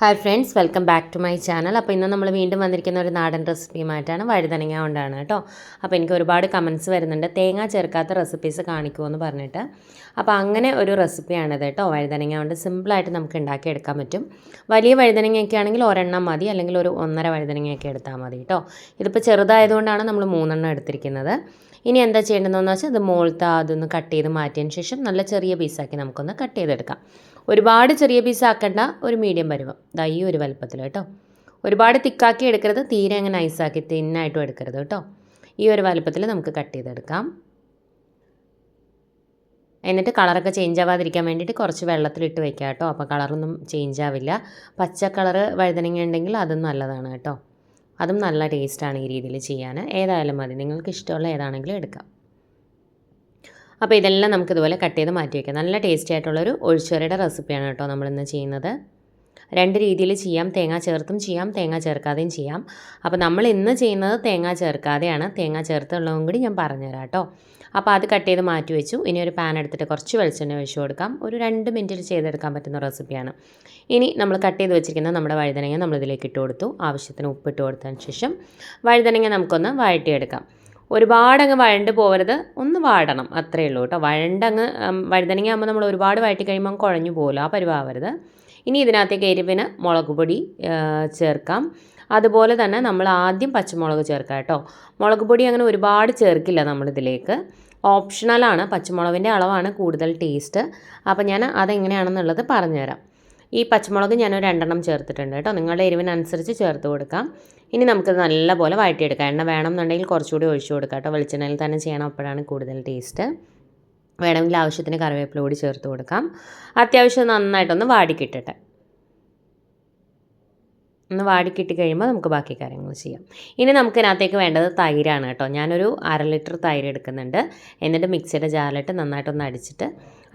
Hi friends welcome back to my channel അപ്പോൾ ഇന്ന് നമ്മൾ വീണ്ടും വന്നിരിക്കുന്ന ഒരു നാടൻ റെസിപ്പിയുമായിട്ടാണ് വഴുതനങ്ങ കൊണ്ടാണ് കേട്ടോ. അപ്പോൾ എനിക്ക് ഒരുപാട് കമൻസ് വരുന്നുണ്ട്. തേങ്ങ ചേർക്കാത്ത റെസിപ്പീസ് കാണിക്കുമെന്ന് പറഞ്ഞിട്ട്. അപ്പോൾ അങ്ങനെ ഒരു റെസിപ്പിയാണിത് കേട്ടോ. വഴുതനങ്ങ കൊണ്ട് സിമ്പിളായിട്ട് നമുക്ക് ഉണ്ടാക്കിയെടുക്കാൻ പറ്റും. വലിയ വഴുതനങ്ങയൊക്കെ ആണെങ്കിൽ ഒരെണ്ണം മതി അല്ലെങ്കിൽ ഒരു ഒന്നര വഴുതനങ്ങയൊക്കെ എടുത്താൽ മതി കേട്ടോ. ഇതിപ്പോൾ ചെറുതായതുകൊണ്ടാണ് നമ്മൾ മൂന്നെണ്ണം എടുത്തിരിക്കുന്നത്. ഇനി എന്താ ചെയ്യേണ്ടതെന്ന് വെച്ചാൽ ഇത് മോൾത്ത അതൊന്ന് കട്ട് ചെയ്ത് മാറ്റിയതിന് ശേഷം നല്ല ചെറിയ പീസാക്കി നമുക്കൊന്ന് കട്ട് ചെയ്തെടുക്കാം. ഒരുപാട് ചെറിയ പീസാക്കേണ്ട ഒരു മീഡിയം പരുവം ദാ ഈ ഒരു വലുപ്പത്തിൽ കേട്ടോ. ഒരുപാട് തിക്കാക്കി എടുക്കരുത് തീരെ അങ്ങനെ നൈസാക്കി തിന്നായിട്ടും എടുക്കരുത് കേട്ടോ. ഈ ഒരു വലുപ്പത്തിൽ നമുക്ക് കട്ട് ചെയ്തെടുക്കാം. എന്നിട്ട് കളറൊക്കെ ചേഞ്ച് ആവാതിരിക്കാൻ വേണ്ടിയിട്ട് കുറച്ച് വെള്ളത്തിലിട്ട് വെക്കാം കേട്ടോ. അപ്പോൾ കളറൊന്നും ചേഞ്ച് ആവില്ല. പച്ച കളർ വഴുതനങ്ങ ഉണ്ടെങ്കിൽ അതും നല്ലതാണ് കേട്ടോ. അതും നല്ല ടേസ്റ്റാണ് ഈ രീതിയിൽ ചെയ്യാൻ. ഏതായാലും മതി. നിങ്ങൾക്ക് ഇഷ്ടമുള്ള ഏതാണെങ്കിലും എടുക്കാം. അപ്പോൾ ഇതെല്ലാം നമുക്കിതുപോലെ കട്ട് ചെയ്ത് മാറ്റി വയ്ക്കാം നല്ല ടേസ്റ്റി ആയിട്ടുള്ളൊരു ഒഴിച്ചുവരയുടെ റെസിപ്പിയാണ് കേട്ടോ നമ്മളിന്ന് ചെയ്യുന്നത്. രണ്ട് രീതിയിൽ ചെയ്യാം. തേങ്ങ ചേർത്തും ചെയ്യാം തേങ്ങ ചേർക്കാതെയും ചെയ്യാം. അപ്പോൾ നമ്മൾ ഇന്ന് ചെയ്യുന്നത് തേങ്ങ ചേർക്കാതെയാണ്. തേങ്ങ ചേർത്തുള്ളതും കൂടി ഞാൻ പറഞ്ഞുതരാം കേട്ടോ. അപ്പോൾ അത് കട്ട് ചെയ്ത് മാറ്റി വെച്ചു. ഇനി ഒരു പാൻ എടുത്തിട്ട് കുറച്ച് വെളിച്ചെണ്ണ ഒഴിച്ച് കൊടുക്കാം. ഒരു രണ്ട് മിനിറ്റിൽ ചെയ്തെടുക്കാൻ പറ്റുന്ന റെസിപ്പിയാണ് ഇനി നമ്മൾ കട്ട് ചെയ്ത് വെച്ചിരിക്കുന്ന നമ്മുടെ വഴുതനങ്ങ നമ്മളിതിലേക്ക് ഇട്ട് കൊടുത്തു. ആവശ്യത്തിന് ഉപ്പിട്ട് കൊടുത്തതിന് ശേഷം വഴുതനങ്ങ നമുക്കൊന്ന് വഴറ്റിയെടുക്കാം. ഒരുപാടങ്ങ് വഴണ്ട് പോകരുത് ഒന്ന് വാടണം. അത്രയേ ഉള്ളൂ കേട്ടോ. വഴണ്ടങ്ങ് വഴുതനങ്ങ ആകുമ്പോൾ നമ്മൾ ഒരുപാട് വഴറ്റി കഴിയുമ്പോൾ കുഴഞ്ഞു പോകുമല്ലോ ആ പരുവാവരുത് ഇനി ഇതിനകത്തേക്ക് എരിവിന് മുളക് പൊടി ചേർക്കാം. അതുപോലെ തന്നെ നമ്മൾ ആദ്യം പച്ചമുളക് ചേർക്കാം കേട്ടോ. മുളക് പൊടി അങ്ങനെ ഒരുപാട് ചേർക്കില്ല നമ്മളിതിലേക്ക്. ഓപ്ഷണലാണ് പച്ചമുളകിന്റെ അളവാണ് കൂടുതൽ ടേസ്റ്റ് അപ്പോൾ ഞാൻ അതെങ്ങനെയാണെന്നുള്ളത് പറഞ്ഞുതരാം. ഈ പച്ചമുളക് ഞാൻ ഒരു രണ്ടെണ്ണം ചേർത്തിട്ടുണ്ട് കേട്ടോ. നിങ്ങളുടെ എരിവിനനുസരിച്ച് ചേർത്ത് കൊടുക്കാം. ഇനി നമുക്കത് നല്ലപോലെ വഴറ്റിയെടുക്കാം. എണ്ണ വേണമെന്നുണ്ടെങ്കിൽ കുറച്ചുകൂടി ഒഴിച്ചു കൊടുക്കാം കേട്ടോ. വെളിച്ചെണ്ണയിൽ തന്നെ ചെയ്യണം അപ്പോഴാണ് കൂടുതൽ ടേസ്റ്റ് വേണമെങ്കിൽ ആവശ്യത്തിന് കറിവേപ്പില കൂടി ചേർത്ത് കൊടുക്കാം. അത്യാവശ്യം നന്നായിട്ടൊന്ന് വാടിക്കിട്ടട്ടെ. ഒന്ന് വാടിക്കിട്ടി കഴിയുമ്പോൾ നമുക്ക് ബാക്കി കാര്യങ്ങൾ ചെയ്യാം. ഇനി നമുക്ക് ഇതിനകത്തേക്ക് വേണ്ടത് തൈരാണ് കേട്ടോ. ഞാനൊരു അര ലിറ്റർ തൈര് എടുക്കുന്നുണ്ട്. എന്നിട്ട് മിക്സിയുടെ ജാറിലിട്ട് നന്നായിട്ടൊന്ന് അടിച്ചിട്ട്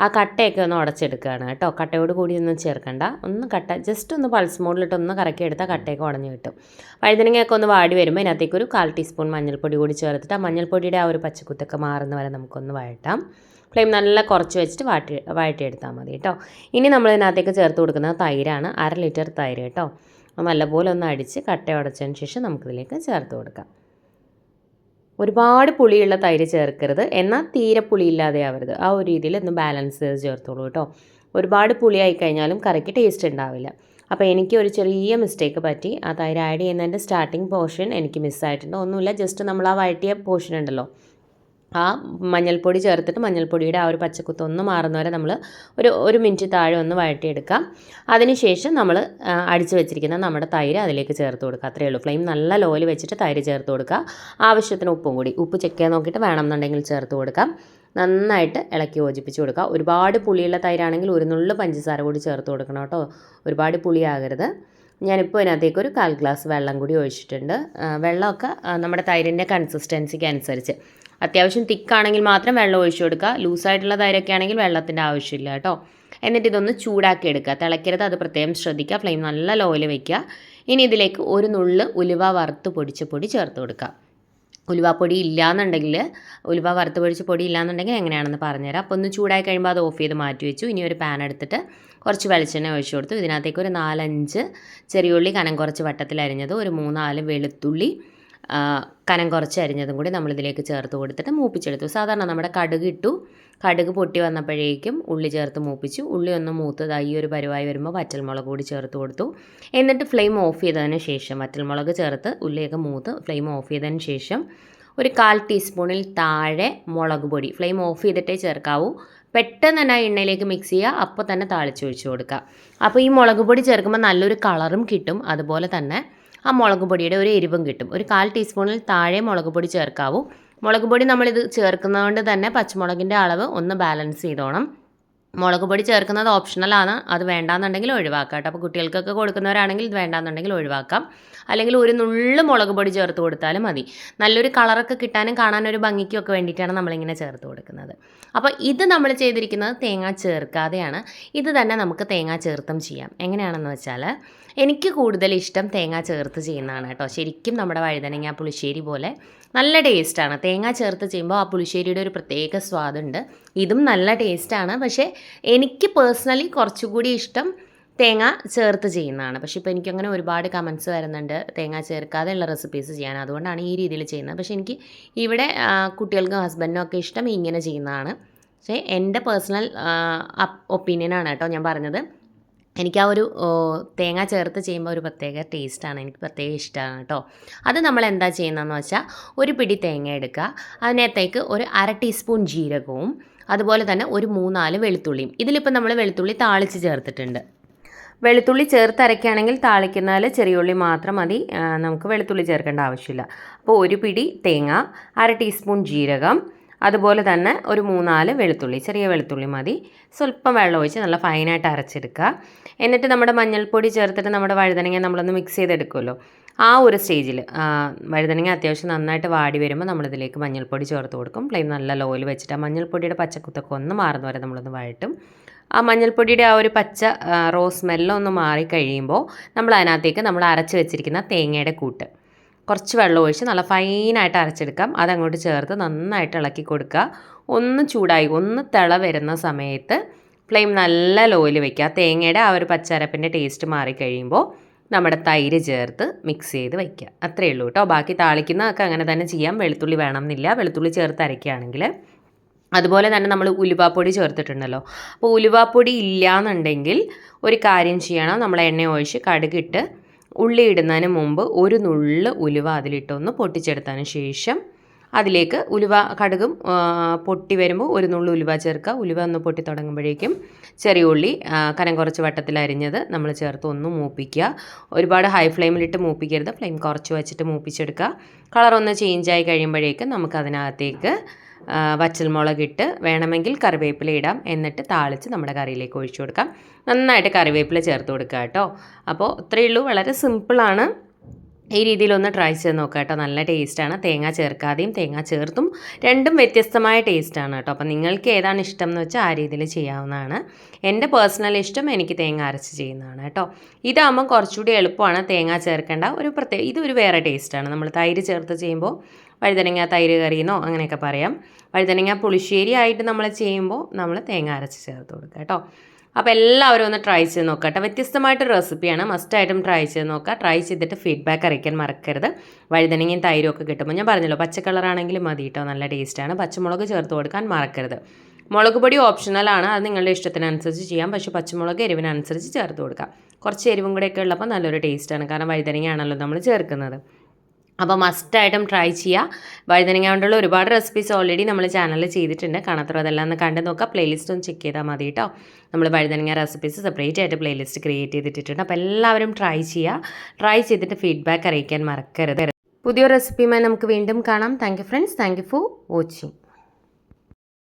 ആ കട്ടയൊക്കെ ഒന്ന് ഉടച്ചെടുക്കുകയാണ് കേട്ടോ. കട്ടയോട് കൂടി ഒന്നും ചേർക്കണ്ട. ഒന്ന് കട്ട ജസ്റ്റ് ഒന്ന് പൾസ് മോഡിലിട്ട് ഒന്ന് കറക്കി എടുത്താൽ കട്ടയൊക്കെ ഉടഞ്ഞു കിട്ടും. വഴുതനങ്ങയൊക്കെ ഒന്ന് വാടി വരുമ്പോൾ ഇതിനകത്തേക്ക് ഒരു കാൽ ടീസ്പൂൺ മഞ്ഞൾപ്പൊടി കൂടി ചേർത്തിട്ട് ആ മഞ്ഞൾപ്പൊടിയുടെ ആ ഒരു പച്ചക്കുത്തൊക്കെ മാറുന്ന വരെ നമുക്കൊന്ന് വഴട്ടാം. ഫ്ലെയിം നല്ല കുറച്ച് വെച്ചിട്ട് വാട്ടി വഴറ്റിയെടുത്താൽ മതി കേട്ടോ. ഇനി നമ്മൾ ഇതിനകത്തേക്ക് ചേർത്ത് കൊടുക്കുന്നത് തൈരാണ് അര ലിറ്റർ തൈര് കേട്ടോ. നല്ലപോലെ ഒന്ന് അടിച്ച് കട്ട ഉടച്ചതിന് ശേഷം നമുക്കിതിലേക്ക് ചേർത്ത് കൊടുക്കാം. ഒരുപാട് പുളിയുള്ള തൈര് ചേർക്കരുത്. എന്നാൽ തീരെ പുളിയില്ലാതെ ആവരുത്. ആ ഒരു രീതിയിൽ ഒന്ന് ബാലൻസ് ചെയ്ത് ചേർത്തോളൂ കേട്ടോ. ഒരുപാട് പുളിയായി കഴിഞ്ഞാലും കറിക്ക് ടേസ്റ്റ് ഉണ്ടാവില്ല. അപ്പോൾ എനിക്ക് ഒരു ചെറിയ മിസ്റ്റേക്ക് പറ്റി. ആ തൈര് ആഡ് ചെയ്യുന്നതിന്റെ സ്റ്റാർട്ടിങ് പോർഷൻ എനിക്ക് മിസ്സായിട്ടുണ്ട് ഒന്നുമില്ല ജസ്റ്റ് നമ്മൾ ആ വഴറ്റിയ പോർഷൻ ഉണ്ടല്ലോ. ആ മഞ്ഞൾപ്പൊടി ചേർത്തിട്ട് മഞ്ഞൾപ്പൊടിയുടെ ആ ഒരു പച്ചക്കുത്ത് ഒന്ന് മാറുന്ന വരെ നമ്മൾ ഒരു ഒരു മിനിറ്റ് താഴെ ഒന്ന് വഴറ്റിയെടുക്കാം. അതിനുശേഷം നമ്മൾ അടിച്ചു വെച്ചിരിക്കുന്ന നമ്മുടെ തൈര് അതിലേക്ക് ചേർത്ത് കൊടുക്കുക. അത്രയേ ഉള്ളൂ. ഫ്ലെയിം നല്ല ലോയിൽ വെച്ചിട്ട് തൈര് ചേർത്ത് കൊടുക്കുക. ആവശ്യത്തിന് ഉപ്പും കൂടി. ഉപ്പ് ചെക്ക് ചെയ്യാൻ നോക്കിയിട്ട് വേണമെന്നുണ്ടെങ്കിൽ ചേർത്ത് കൊടുക്കാം. നന്നായിട്ട് ഇളക്കി യോജിപ്പിച്ച് കൊടുക്കുക. ഒരുപാട് പുളിയുള്ള തൈരാണെങ്കിൽ ഒരു നുള്ളു പഞ്ചസാര കൂടി ചേർത്ത് കൊടുക്കണം കേട്ടോ. ഒരുപാട് പുളിയാകരുത്. ഞാനിപ്പോൾ ഇതിനകത്തേക്ക് ഒരു കാൽ ഗ്ലാസ് വെള്ളം കൂടി ഒഴിച്ചിട്ടുണ്ട്. വെള്ളമൊക്കെ നമ്മുടെ തൈരിന്റെ കൺസിസ്റ്റൻസിക്ക് അനുസരിച്ച്. അത്യാവശ്യം തിക്കാണെങ്കിൽ മാത്രം വെള്ളം ഒഴിച്ചു കൊടുക്കുക. ലൂസായിട്ടുള്ള തൈരൊക്കെ ആണെങ്കിൽ വെള്ളത്തിന്റെ ആവശ്യമില്ല കേട്ടോ. എന്നിട്ട് ഇതൊന്ന് ചൂടാക്കി എടുക്കുക. തിളയ്ക്കരുത് അത് പ്രത്യേകം ശ്രദ്ധിക്കുക. ഫ്ലെയിം നല്ല ലോയിൽ വയ്ക്കുക ഇനി ഇതിലേക്ക് ഒരു നുള്ള് ഉലുവ വറുത്ത് പൊടിച്ച പൊടി ചേർത്ത് കൊടുക്കുക. ഉലുവാപ്പൊടി ഇല്ലയെന്നുണ്ടെങ്കിൽ ഉലുവ വറുത്ത് പൊടിച്ച പൊടി ഇല്ലയെന്നുണ്ടെങ്കിൽ എങ്ങനെയാണെന്ന് പറഞ്ഞുതരാം. അപ്പോൾ ഒന്ന് ചൂടായി കഴിയുമ്പോൾ അത് ഓഫ് ചെയ്ത് മാറ്റി വെച്ചു. ഇനി ഒരു പാൻ എടുത്തിട്ട് കുറച്ച് വെളിച്ചെണ്ണ ഒഴിച്ചു കൊടുത്തു. ഇതിനകത്തേക്ക് ഒരു നാലഞ്ച് ചെറിയുള്ളി കനം കുറച്ച് വട്ടത്തിൽ അരിഞ്ഞത് ഒരു മൂന്നാൽ വെളുത്തുള്ളി കനം കുറച്ച് അരിഞ്ഞതും കൂടി നമ്മളിതിലേക്ക് ചേർത്ത് കൊടുത്തിട്ട് മൂപ്പിച്ചെടുത്തു. സാധാരണ നമ്മുടെ കടുക് ഇട്ടു കടുക് പൊട്ടി വന്നപ്പോഴേക്കും ഉള്ളി ചേർത്ത് മൂപ്പിച്ചു. ഉള്ളി ഒന്ന് മൂത്തത് ഈ ഒരു പരുവായി വരുമ്പോൾ വറ്റൽമുളക് കൂടി ചേർത്ത് കൊടുത്തു. എന്നിട്ട് ഫ്ലെയിം ഓഫ് ചെയ്തതിന് ശേഷം വറ്റൽമുളക് ചേർത്ത് ഉള്ളിയൊക്കെ മൂത്ത് ഫ്ലെയിം ഓഫ് ചെയ്തതിന് ശേഷം ഒരു കാൽ ടീസ്പൂണിൽ താഴെ മുളക് പൊടി. ഫ്ലെയിം ഓഫ് ചെയ്തിട്ടേ ചേർക്കാവൂ. പെട്ടെന്ന് തന്നെ എണ്ണയിലേക്ക് മിക്സ് ചെയ്യുക. അപ്പോൾ തന്നെ താളിച്ചൊഴിച്ച് കൊടുക്കുക. അപ്പോൾ ഈ മുളക് പൊടി ചേർക്കുമ്പോൾ നല്ലൊരു കളറും കിട്ടും. അതുപോലെ തന്നെ ആ മുളക് പൊടിയുടെ ഒരു എരിവും കിട്ടും. ഒരു കാൽ ടീസ്പൂണിൽ താഴെ മുളക് പൊടി ചേർക്കാവൂ. മുളക് പൊടി നമ്മളിത് ചേർക്കുന്നതുകൊണ്ട് തന്നെ പച്ചമുളകിന്റെ അളവ് ഒന്ന് ബാലൻസ് ചെയ്തോണം. മുളക് പൊടി ചേർക്കുന്നത് ഓപ്ഷണലാണ് അത് വേണ്ടാന്നുണ്ടെങ്കിൽ ഒഴിവാക്കാം കേട്ടോ. അപ്പോൾ കുട്ടികൾക്കൊക്കെ കൊടുക്കുന്നവരാണെങ്കിൽ ഇത് വേണ്ടാന്നുണ്ടെങ്കിൽ ഒഴിവാക്കാം. അല്ലെങ്കിൽ ഒരു നുള്ളു മുളക് പൊടി ചേർത്ത് കൊടുത്താലും മതി. നല്ലൊരു കളറൊക്കെ കിട്ടാനും കാണാനൊരു ഭംഗിക്കും ഒക്കെ വേണ്ടിയിട്ടാണ് നമ്മളിങ്ങനെ ചേർത്ത് കൊടുക്കുന്നത്. അപ്പോൾ ഇത് നമ്മൾ ചെയ്തിരിക്കുന്നത് തേങ്ങ ചേർക്കാതെയാണ്. ഇത് തന്നെ നമുക്ക് തേങ്ങ ചേർത്തും ചെയ്യാം. എങ്ങനെയാണെന്ന് വെച്ചാൽ എനിക്ക് കൂടുതൽ ഇഷ്ടം തേങ്ങ ചേർത്ത് ചെയ്യുന്നതാണ് കേട്ടോ. ശരിക്കും നമ്മുടെ വഴുതനങ്ങ പുളിശ്ശേരി പോലെ നല്ല ടേസ്റ്റാണ് തേങ്ങ ചേർത്ത് ചെയ്യുമ്പോൾ ആ പുളിശ്ശേരിയുടെ ഒരു പ്രത്യേക സ്വാദുണ്ട്. ഇതും നല്ല ടേസ്റ്റാണ് പക്ഷേ എനിക്ക് പേഴ്സണലി കുറച്ചുകൂടി ഇഷ്ടം തേങ്ങ ചേർത്ത് ചെയ്യുന്നതാണ്. പക്ഷേ ഇപ്പോൾ എനിക്കങ്ങനെ ഒരുപാട് കമൻസ് വരുന്നുണ്ട് തേങ്ങ ചേർക്കാതെ ഉള്ള റെസിപ്പീസ് ചെയ്യാൻ. അതുകൊണ്ടാണ് ഈ രീതിയിൽ ചെയ്യുന്നത്. പക്ഷേ എനിക്ക് ഇവിടെ കുട്ടികൾക്കും ഹസ്ബൻഡിനും ഒക്കെ ഇഷ്ടം ഇങ്ങനെ ചെയ്യുന്നതാണ്. പക്ഷേ എന്റെ പേഴ്സണൽ ഒപ്പീനിയനാണ് കേട്ടോ ഞാൻ പറഞ്ഞത്. എനിക്ക് ആ ഒരു തേങ്ങ ചേർത്ത് ചെയ്യുമ്പോൾ ഒരു പ്രത്യേക ടേസ്റ്റാണ് എനിക്ക് പ്രത്യേക ഇഷ്ടമാണ് കേട്ടോ. അത് നമ്മൾ എന്താ ചെയ്യുന്നതെന്ന് വെച്ചാൽ ഒരു പിടി തേങ്ങ എടുക്കുക. അതിനകത്തേക്ക് ഒരു അര ടീസ്പൂൺ ജീരകവും അതുപോലെ തന്നെ ഒരു മൂന്നാൽ വെളുത്തുള്ളിയും. ഇതിലിപ്പോൾ നമ്മൾ വെളുത്തുള്ളി താളിച്ച് ചേർത്തിട്ടുണ്ട്. വെളുത്തുള്ളി ചേർത്തരയ്ക്കുകയാണെങ്കിൽ താളിക്കുന്നതിൽ താളിക്കുന്നാൽ ചെറിയ ഉള്ളി മാത്രം മതി. നമുക്ക് വെളുത്തുള്ളി ചേർക്കേണ്ട ആവശ്യമില്ല. അപ്പോൾ ഒരു പിടി തേങ്ങ അര ടീസ്പൂൺ ജീരകം അതുപോലെ തന്നെ ഒരു മൂന്നാൽ വെളുത്തുള്ളി ചെറിയ വെളുത്തുള്ളി മതി. സ്വല്പം വെള്ളം ഒഴിച്ച് നല്ല ഫൈനായിട്ട് അരച്ചെടുക്കുക. എന്നിട്ട് നമ്മുടെ മഞ്ഞൾപ്പൊടി ചേർത്തിട്ട് നമ്മുടെ വഴുതനങ്ങ നമ്മളൊന്ന് മിക്സ് ചെയ്തെടുക്കുമല്ലോ. ആ ഒരു സ്റ്റേജിൽ വഴുതനങ്ങ അത്യാവശ്യം നന്നായിട്ട് വാടി വരുമ്പോൾ നമ്മളിതിലേക്ക് മഞ്ഞൾപ്പൊടി ചേർത്ത് കൊടുക്കും. ഫ്ലെയിം നല്ല ലോയിൽ വെച്ചിട്ട് ആ മഞ്ഞൾപ്പൊടിയുടെ പച്ചക്കുത്തൊക്കെ ഒന്ന് മാറുന്ന വരെ നമ്മളൊന്ന് വഴട്ടും ആ മഞ്ഞൾപ്പൊടിയുടെ ആ ഒരു പച്ച റോസ് സ്മെല്ലൊന്ന് മാറി കഴിയുമ്പോൾ നമ്മൾ അതിനകത്തേക്ക് നമ്മൾ അരച്ച് വെച്ചിരിക്കുന്ന തേങ്ങയുടെ കൂട്ട്. കുറച്ച് വെള്ളം ഒഴിച്ച് നല്ല ഫൈനായിട്ട് അരച്ചെടുക്കാം. അതങ്ങോട്ട് ചേർത്ത് നന്നായിട്ട് ഇളക്കി കൊടുക്കുക. ഒന്ന് ചൂടായി ഒന്ന് തിള വരുന്ന സമയത്ത് ഫ്ലെയിം നല്ല ലോയിൽ വയ്ക്കുക തേങ്ങയുടെ ആ ഒരു പച്ചരപ്പിന്റെ ടേസ്റ്റ് മാറിക്കഴിയുമ്പോൾ നമ്മുടെ തൈര് ചേർത്ത് മിക്സ് ചെയ്ത് വയ്ക്കുക അത്രയേ ഉള്ളൂ കേട്ടോ. ബാക്കി താളിക്കുന്നതൊക്കെ അങ്ങനെ തന്നെ ചെയ്യാം. വെളുത്തുള്ളി വേണം എന്നില്ല വെളുത്തുള്ളി ചേർത്ത് അരയ്ക്കുകയാണെങ്കിൽ അതുപോലെ തന്നെ നമ്മൾ ഉലുവാപ്പൊടി ചേർത്തിട്ടുണ്ടല്ലോ. അപ്പോൾ ഉലുവാപ്പൊടി ഇല്ലയെന്നുണ്ടെങ്കിൽ ഒരു കാര്യം ചെയ്യണം. നമ്മൾ എണ്ണ ഒഴിച്ച് കടുകിട്ട് ഉള്ളി ഇടുന്നതിന് മുമ്പ് ഒരു നുള്ള് ഉലുവ അതിലിട്ടൊന്ന് പൊട്ടിച്ചെടുത്തതിന് ശേഷം അതിലേക്ക് ഉലുവ കടുകും പൊട്ടി വരുമ്പോൾ ഒരു നുള്ളു ഉലുവ ചേർക്കുക. ഉലുവ ഒന്ന് പൊട്ടി തുടങ്ങുമ്പോഴേക്കും ചെറിയ ഉള്ളി കനം കുറച്ച് വട്ടത്തിൽ അരിഞ്ഞത് നമ്മൾ ചേർത്ത് ഒന്ന് മൂപ്പിക്കുക. ഒരുപാട് ഹൈ ഫ്ലെയിമിലിട്ട് മൂപ്പിക്കരുത്. ഫ്ലെയിം കുറച്ച് വെച്ചിട്ട് മൂപ്പിച്ചെടുക്കുക. കളർ ഒന്ന് ആയി കഴിയുമ്പോഴേക്കും നമുക്ക് വറ്റൽമുളകിട്ട് വേണമെങ്കിൽ കറിവേപ്പില ഇടാം. എന്നിട്ട് താളിച്ച് നമ്മുടെ കറിയിലേക്ക് ഒഴിച്ചു കൊടുക്കാം. നന്നായിട്ട് കറിവേപ്പില ചേർത്ത് കൊടുക്കുക കേട്ടോ. അപ്പോൾ ഇത്രയേ ഉള്ളൂ. വളരെ സിമ്പിളാണ് ഈ രീതിയിലൊന്ന് ട്രൈ ചെയ്ത് നോക്കുക കേട്ടോ. നല്ല ടേസ്റ്റാണ് തേങ്ങ ചേർക്കാതെയും തേങ്ങ ചേർത്തും രണ്ടും വ്യത്യസ്തമായ ടേസ്റ്റാണ് കേട്ടോ. അപ്പോൾ നിങ്ങൾക്ക് ഏതാണ് ഇഷ്ടം എന്ന് വെച്ചാൽ ആ രീതിയിൽ ചെയ്യാവുന്നതാണ്. എന്റെ പേഴ്സണൽ ഇഷ്ടം എനിക്ക് തേങ്ങ അരച്ച് ചെയ്യുന്നതാണ് കേട്ടോ. ഇതാകുമ്പോൾ കുറച്ചുകൂടി എളുപ്പമാണ്. തേങ്ങ ചേർക്കേണ്ട ഒരു പ്രത്യേക ഇതൊരു വേറെ ടേസ്റ്റാണ് നമ്മൾ തൈര് ചേർത്ത് ചെയ്യുമ്പോൾ വഴുതനങ്ങ തൈര് കറിയെന്നോ അങ്ങനെയൊക്കെ പറയാം. വഴുതനങ്ങ പുളിശ്ശേരി ആയിട്ട് നമ്മൾ ചെയ്യുമ്പോൾ നമ്മൾ തേങ്ങ അരച്ച് ചേർത്ത് കൊടുക്കുക കേട്ടോ. അപ്പോൾ എല്ലാവരും ഒന്ന് ട്രൈ ചെയ്ത് നോക്കുക കേട്ടോ. വ്യത്യസ്തമായിട്ടൊരു റെസിപ്പിയാണ് മസ്റ്റായിട്ടും ട്രൈ ചെയ്ത് നോക്കുക. ട്രൈ ചെയ്തിട്ട് ഫീഡ്ബാക്ക് അറിയിക്കാൻ മറക്കരുത്. വഴുതനങ്ങയും തൈരും ഒക്കെ കിട്ടുമ്പോൾ ഞാൻ പറഞ്ഞല്ലോ പച്ച കളറാണെങ്കിലും മതി കേട്ടോ നല്ല ടേസ്റ്റാണ് പച്ചമുളക് ചേർത്ത് കൊടുക്കാൻ മറക്കരുത്. മുളക് പൊടി ഓപ്ഷണലാണ് അത് നിങ്ങളുടെ ഇഷ്ടത്തിനനുസരിച്ച് ചെയ്യാം. പക്ഷേ പച്ചമുളക് എരിവിനനുസരിച്ച് ചേർത്ത് കൊടുക്കാം. കുറച്ച് എരിവും കൂടെയൊക്കെ ഉള്ളപ്പോൾ നല്ലൊരു ടേസ്റ്റാണ് കാരണം വഴുതനങ്ങയാണല്ലോ നമ്മൾ ചേർക്കുന്നത്. അപ്പോൾ മസ്റ്റായിട്ടും ട്രൈ ചെയ്യുക. വഴുതനങ്ങ കൊണ്ടുള്ള ഒരുപാട് റെസിപ്പീസ് ഓൾറെഡി നമ്മൾ ചാനലിൽ ചെയ്തിട്ടുണ്ട്. കാണാത്തവർ അതെല്ലാം ഒന്ന് കണ്ടു നോക്കുക. പ്ലേലിസ്റ്റ് ഒന്ന് ചെക്ക് ചെയ്താൽ മതി കേട്ടോ. നമ്മൾ വഴുതനങ്ങ റെസിപ്പീസ് സെപ്പറേറ്റ് ആയിട്ട് പ്ലേലിസ്റ്റ് ക്രിയേറ്റ് ചെയ്തിട്ടുണ്ട് അപ്പോൾ എല്ലാവരും ട്രൈ ചെയ്യുക. ട്രൈ ചെയ്തിട്ട് ഫീഡ്ബാക്ക് അറിയിക്കാൻ മറക്കരുത്. പുതിയ റെസിപ്പിയുമായി നമുക്ക് വീണ്ടും കാണാം. Thank you friends thank you for watching